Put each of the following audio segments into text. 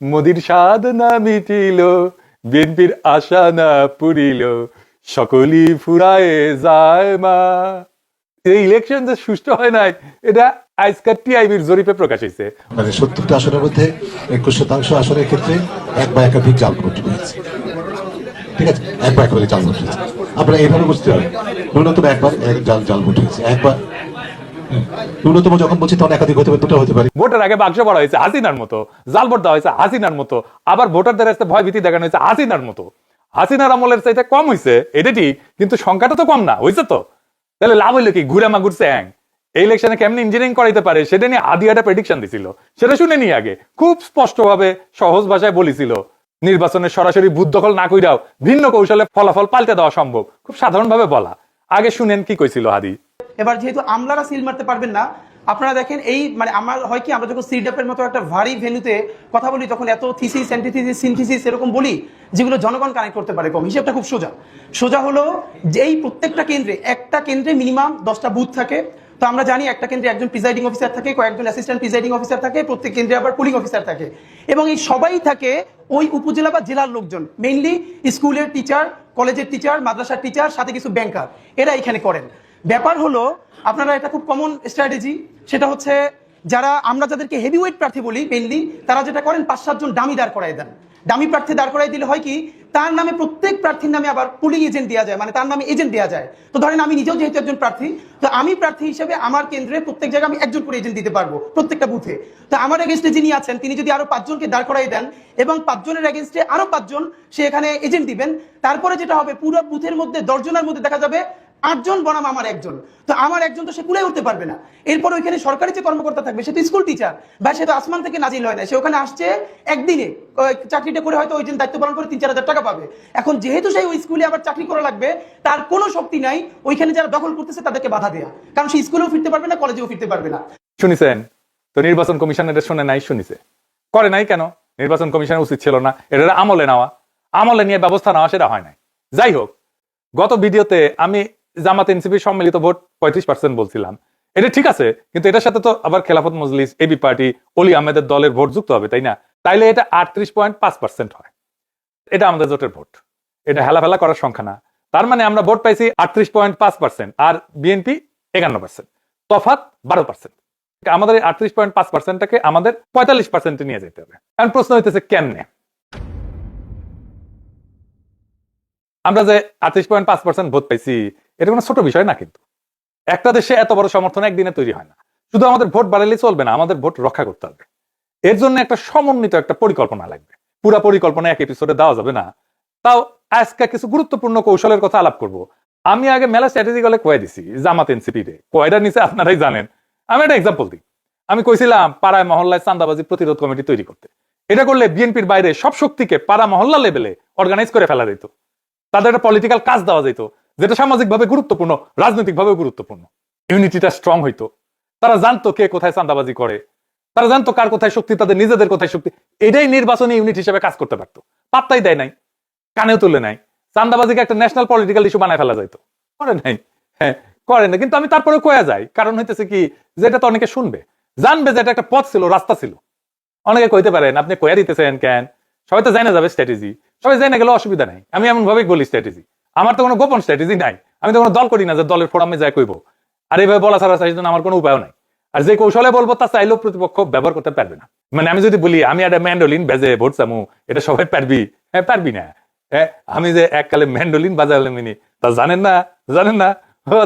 মোদির স্বাদ না মিটিল, বিএনপির আশা না পুরিল, সকলই ফুরায়ে যায় মা। এই ইলেকশন যে সুষ্ঠু হয় নাই, এটা আজকাল টিআইবির জরিপে প্রকাশ হয়েছে মানে সত্তরটা আসনের মধ্যে একুশ শতাংশ আসনের ক্ষেত্রে এক বা একাধিক জাল ভোট ঠিক আছে? এক বা একাধিক জাল ভোট হয়েছে আপনারা এইভাবে বুঝতে হবে ন্যূনতম একবার এক জাল জাল ভোট হয়েছে। একবার। ন্যূনতম যখন বলছি, তখন একাধিক হতে পারে, দুটো হতে পারে। ভোটের আগে বাক্স হয়েছে হাসিনার মতো, জাল ভোট দেওয়া হয়েছে হাসিনার মতো, আবার ভোটারদের কাছে ভয় ভীতি দেখানো হয়েছে হাসিনার মতো। হাসিনার আমলের চাইতে কম হয়েছে এটা ঠিক, কিন্তু সংখ্যাটা তো কম না হয়েছে তো। তাহলে লাভ হইল কি? ঘুরে মা ঘুরছে এই ইলেকশনে কেমনি ইঞ্জিনিয়ারিং করাইতে পারে, সেটা নিয়ে আদি একটা প্রেডিকশন দিছিল। সেটা শুনে নি আগে, খুব স্পষ্টভাবে, সহজ ভাষায় বলেছিল, নির্বাচনে সরাসরি বুথ দখল না কইরাও ভিন্ন কৌশলে ফলাফল পাল্টে দেওয়া সম্ভব, খুব সাধারণভাবে বলা। আগে শুনেন কি কইছিল হাদি এবার যেহেতু আমলারা সিল মারতে পারবেন না, আপনারা দেখেন এই মানে আমার হয় কি, আমরা যখন সিডাপের মতো একটা ভারী ভেন্যুতে কথা বলি, তখন এত থিসিস অ্যান্টিথিসিস সিনথিসিস এরকম বলি, যেগুলো জনগণ কানেক্ট করতে পারে কম। হিসেবটা খুব সোজা। সোজা হলো যে এই প্রত্যেকটা কেন্দ্রে, একটা কেন্দ্রে মিনিমাম দশটা বুথ থাকে। তো আমরা জানি একটা কেন্দ্রে একজন প্রিজাইডিং অফিসার থাকে, কয়েকজন অ্যাসিস্ট্যান্ট প্রিজাইডিং অফিসার থাকে, প্রত্যেক কেন্দ্রে আবার পুলিং অফিসার থাকে। এবং এই সবাই থাকে ওই উপজেলা বা জেলার লোকজন মেইনলি স্কুলের টিচার কলেজের টিচার মাদ্রাসার টিচার সাথে কিছু ব্যাংকার এরা এখানে করেন। ব্যাপার হলো, আপনারা এটা খুব কমন স্ট্র্যাটেজি সেটা হচ্ছে যারা, আমরা যাদেরকে হেভি ওয়েট প্রার্থী বলি মেইনলি তারা যেটা করেন, পাঁচ সাতজন দামি দাঁড় করাই দেন। দামি প্রার্থী দাঁড় করাই দিলে হয় কি, তার নামে প্রত্যেক প্রার্থীর নামে আবার পুলিং এজেন্ট দেওয়া যায় মানে তার নামে এজেন্ট দেওয়া যায়। তো ধরেন আমি নিজেও যেহেতু একজন প্রার্থী, তো আমি প্রার্থী হিসেবে আমার কেন্দ্রে প্রত্যেক জায়গায় আমি একজন করে এজেন্ট দিতে পারব, প্রত্যেকটা বুথে তো আমার এগেনস্টে যিনি আছেন, তিনি যদি আরও পাঁচজনকে দাঁড় করাই দেন, এবং পাঁচজনের এগেনস্টে আরও পাঁচজন সে এখানে এজেন্ট দিবেন, তারপরে যেটা হবে, পুরো বুথের মধ্যে দশজনের মধ্যে দেখা যাবে আটজন বনাম আমার একজন। তো আমার একজন তো সে কুলে উঠতে পারবে না। এরপর ওইখানে সরকারি যে কর্মকর্তা থাকবে, সে তো স্কুল টিচার বা সে তো আসমান থেকে নাজিল হয় না। সে ওখানে আসছে একদিনে। চাকরিটা করে হয়তো ওই দিন দায়িত্ব পালন করে তিন, চার হাজার টাকা পাবে। এখন যেহেতু সেই ওই স্কুলে আবার চাকরি করা লাগবে, তার কোনো শক্তি নাই ওইখানে যারা দখল করতেছে তাদেরকে বাধা দেয়া। কারণ সে স্কুলেও ফিরতে পারবে না কলেজেও ফিরতে পারবে না। শুনিছেন? তো নির্বাচন কমিশন এটা শুনে নাই, শুনিছে? করে নাই কেন? নির্বাচন কমিশনের উচিত ছিল না। এটা আমলে নেওয়া। আমলে নিয়ে ব্যবস্থা নেওয়া সেটা হয় নাই। যাই হোক, গত ভিডিওতে আমি জামাত এনসিপির সম্মিলিত ভোট পঁয়ত্রিশ পার্সেন্ট বলছিলাম। এটা ঠিক আছে, কিন্তু এটার সাথে তো আবার খেলাফত মজলিস এবি পার্টি অলি আহমেদের দলের ভোট যুক্ত হবে, তাই না? তাইলে এটা আটত্রিশ পয়েন্ট পাঁচ পার্সেন্ট হয়। এটা আমাদের জোটের ভোট। এটা হেলাফেলা করার সংখ্যা না। তার মানে আমরা ভোট পাইছি আটত্রিশ পয়েন্ট পাঁচ পার্সেন্ট আর বিএনপি একান্ন পার্সেন্ট তফাত বারো পার্সেন্ট আমাদের এই আটত্রিশ পয়েন্ট পাঁচ পার্সেন্টটাকে আমাদের পঁয়তাল্লিশ পার্সেন্টে নিয়ে যেতে হবে। এখন প্রশ্ন হইতেছে, কেমনে? আমরা যে আটত্রিশ পয়েন্ট পাঁচ পার্সেন্ট ভোট পাইছি এটা কোনো ছোট বিষয় না কিন্তু। একটা দেশে এত বড় সমর্থন একদিনে তৈরি হয় না। শুধু আমাদের ভোট বাড়ালে চলবে না, আমাদের ভোট রক্ষা করতে হবে। এর জন্য একটা সমন্বিত একটা পরিকল্পনা লাগবে। পুরা পরিকল্পনা এক এপিসোডে দেওয়া যাবে না। তাও আজকে কিছু গুরুত্বপূর্ণ কৌশলের কথা আলাপ করব। আমি আগে মেলা স্ট্র্যাটেজি গলে কয়ে দিছি, জামাত এনসিপি রে। কয়টা নিচে আপনারাই জানেন। আমি একটা এক্সাম্পল দিই। আমি কইছিলাম, পাড়ায় মহল্লায় চান্দাবাজি প্রতিরোধ কমিটি তৈরি করতে। এটা করলে বিএনপির বাইরে সব শক্তিকে পাড়া মহল্লা লেভেলে অর্গানাইজ করে ফেলা যেত। তাদের একটা পলিটিক্যাল কাজ দেওয়া যেত। যেটা সামাজিকভাবে গুরুত্বপূর্ণ রাজনৈতিকভাবে গুরুত্বপূর্ণ। ইউনিটিটা স্ট্রং হইতো। তারা জানতো কে কোথায় চান্দাবাজি করে। তারা জানতো কার কোথায় শক্তি, তাদের নিজেদের কোথায় শক্তি। এটাই নির্বাচনী ইউনিট হিসেবে কাজ করতে পারতো। পাত্তাই দেয় নাই, কানেও তুলে নাই। চান্দাবাজিকে একটা ন্যাশনাল পলিটিক্যাল ইস্যু বানায় ফেলা যাইতো। করে নাই। হ্যাঁ করে না কিন্তু আমি তারপরে কয়া যাই। কারণ হইতেছে কি, যেটা তো অনেকে শুনবে। জানবে যে এটা একটা পথ ছিল, রাস্তা ছিল। অনেকে কইতে পারেন, আপনি কয়া দিতেছেন কেন? সবাই তো জানা যাবে স্ট্র্যাটেজি সবাই জানা গেলে অসুবিধা নাই। আমি এমন ভাবেই বলি স্ট্র্যাটেজি আমার তো কোনো গোপন স্ট্র্যাটেজি নাই। আমি তো কোনো দল করি না যে দলের ফোরামে যাই কইব। আর এইভাবে বলা ছাড়া সেই আমার কোনো উপায় নাই। আর যে কৌশলে বলব তা চাইলেও প্রতিপক্ষ ব্যবহার করতে পারবে না। মানে আমি যদি বলি, আমি একটা ম্যান্ডোলিন বেজে ভোট চামু, এটা সবাই পারবি? হ্যাঁ পারবি না। হ্যাঁ আমি যে এককালে ম্যান্ডোলিন বাজালাম তা জানেন না? জানেন না?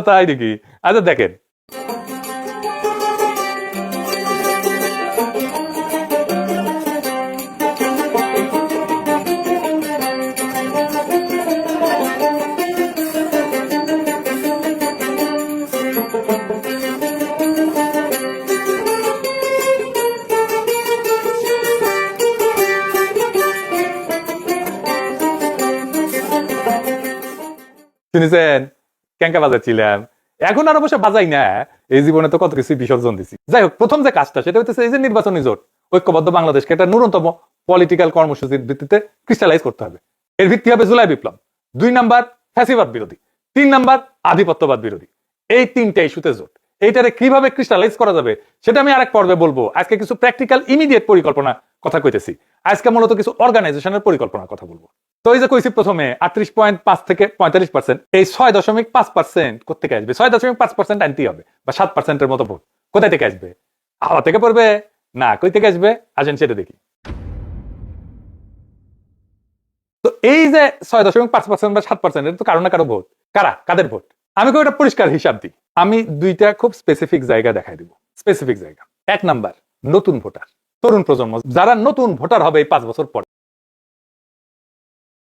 তাই নাকি? আচ্ছা দেখেন শুনেছেন? ক্যাঙ্কা বাজাচ্ছিলাম এখন আর অবশ্য বাজাই না। এই জীবনে তো কত কিছু বিসর্জন দিছি। যাই হোক, প্রথম যে কাজটা, সেটা হচ্ছে এই যে নির্বাচনী জোট, ঐক্যবদ্ধ বাংলাদেশকে একটা ন্যূনতম পলিটিক্যাল কর্মসূচির ভিত্তিতে ক্রিস্টালাইজ করতে হবে। এর ভিত্তি হবে জুলাই বিপ্লব। দুই নাম্বার, ফ্যাসিবাদ বিরোধী। তিন নাম্বার, আধিপত্যবাদ বিরোধী। এই তিনটা ইস্যুতে জোট। এইটারে কীভাবে ক্রিস্টালাইজ করা যাবে, সেটা আমি আরেক পর্বে বলব। আজকে কিছু প্র্যাকটিক্যাল ইমিডিয়েট পরিকল্পনা কথা কইতেছি। আজকে মূলত কিছু অর্গানাইজেশনের পরিকল্পনার কথা বলব। তো এই যে কইছি প্রথমে, আটত্রিশ পয়েন্ট পাঁচ থেকে পঁয়তাল্লিশ পার্সেন্ট এই ছয় দশমিক পাঁচ পার্সেন্ট কোথেকে আসবে? ছয় দশমিক পাঁচ পার্সেন্ট আনতেই হবে, বা সাত পার্সেন্টের মতো ভোট। কোথায় থেকে আসবে? হাওয়া থেকে পড়বে? না, কই থেকে আসবে? আসেন সেটা দেখি। তো এই যে ছয় দশমিক পাঁচ পার্সেন্ট বা সাত পার্সেন্ট এটা তো কারও না কারও ভোট। কারা? কাদের ভোট? আমি খুব একটা পরিষ্কার হিসাব দিই। আমি দুইটা খুব স্পেসিফিক জায়গা দেখাই দিব। স্পেসিফিক জায়গা। এক নাম্বার, নতুন ভোটার, তরুণ প্রজন্ম। যারা নতুন ভোটার হবে এই পাঁচ বছর পর।